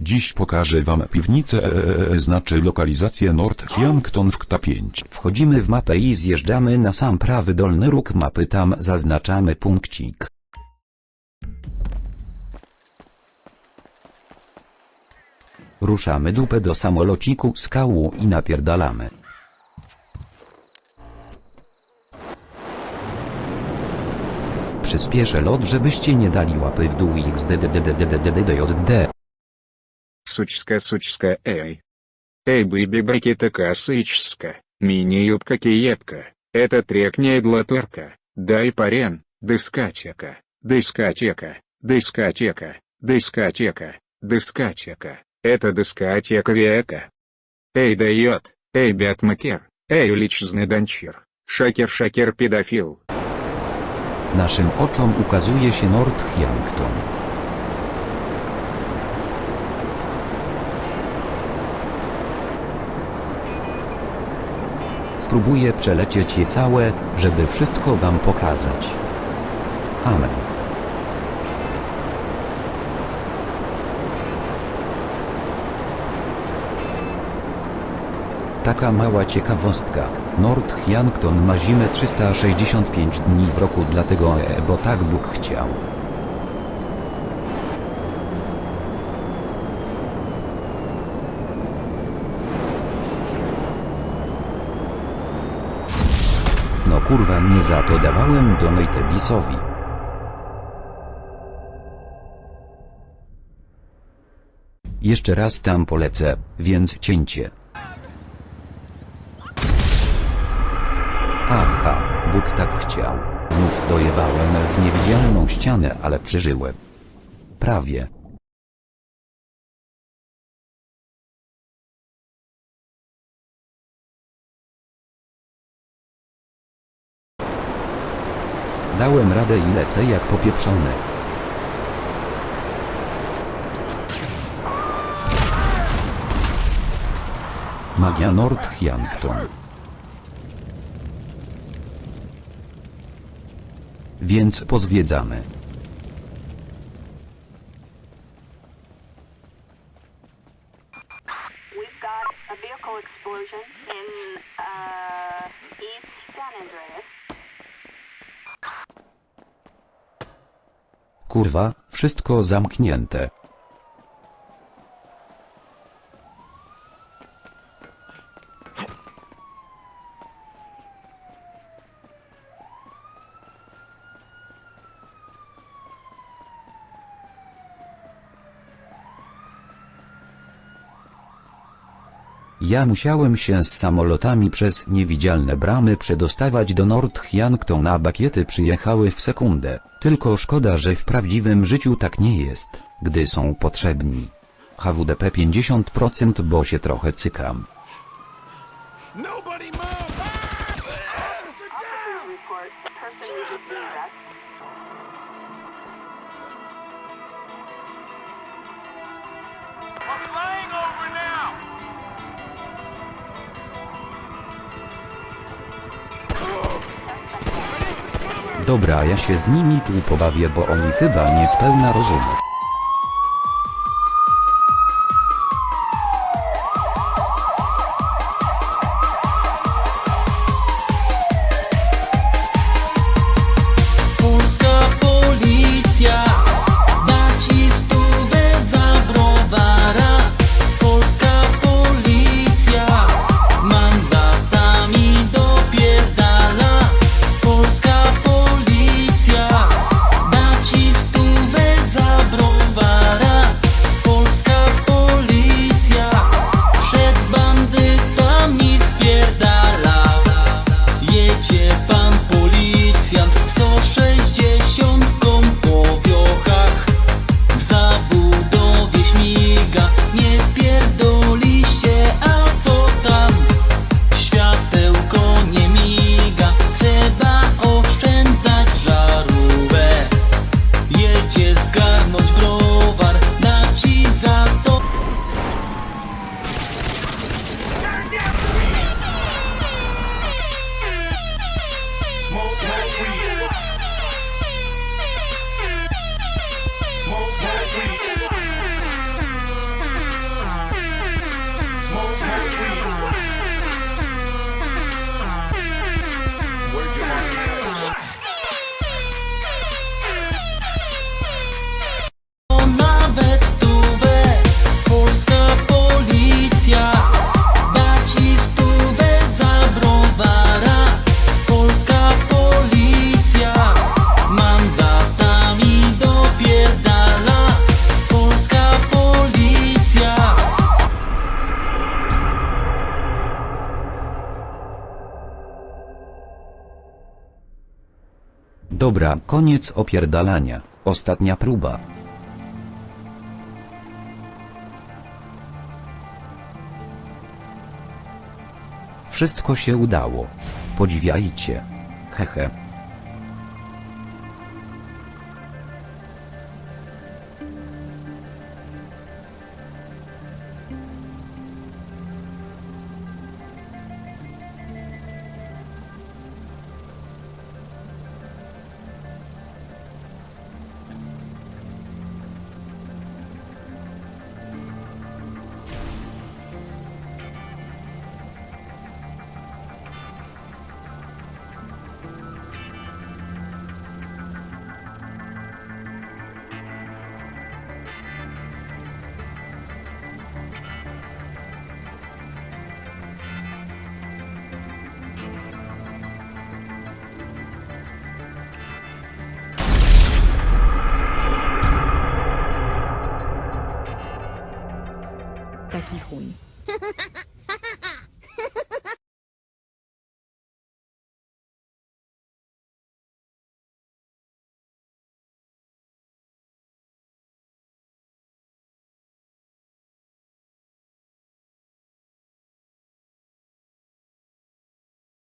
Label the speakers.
Speaker 1: Dziś pokażę wam piwnicę EEE, znaczy lokalizację North Yankton w KTA 5.
Speaker 2: Wchodzimy w mapę i zjeżdżamy na sam prawy dolny róg mapy tam zaznaczamy punkcik. Ruszamy dupę do samolociku skału i napierdalamy. Przyspieszę lot żebyście nie dali łapy w dół xdddddddddd.
Speaker 3: Сучска сучска эй. Эй бэби баки такая мини-юбка киепка, это трек не длаторка, дай парен, дискотека, дискотека, дискотека, дискотека, дискотека, это дискотека века. Эй дает, эй бятмакер, эй уличный дончир, шакер-шакер педофил.
Speaker 2: Naszym oczom ukazuje się North Spróbuję przelecieć je całe, żeby wszystko wam pokazać. Amen. Taka mała ciekawostka. North Yankton ma zimę 365 dni w roku dlatego e, bo tak Bóg chciał. Kurwa nie za to dawałem donate Bisowi. Jeszcze raz tam polecę, więc cięcie. Aha, Bóg tak chciał. Znów dojebałem w niewidzialną ścianę, ale przeżyłem. Prawie. Dałem radę i lecę jak popieprzony. Magia North Yankton. Więc pozwiedzamy. Kurwa, wszystko zamknięte. Ja musiałem się z samolotami przez niewidzialne bramy przedostawać do North Yankton, a bakiety przyjechały w sekundę. Tylko szkoda, że w prawdziwym życiu tak nie jest, gdy są potrzebni. HWDP 50% bo się trochę cykam.
Speaker 4: Flying over now!
Speaker 2: Dobra, ja się z nimi tu pobawię, bo oni chyba niespełna rozumu. Dobra, koniec opierdalania. Ostatnia próba. Wszystko się udało. Podziwiajcie. Hehe.
Speaker 5: থাকুন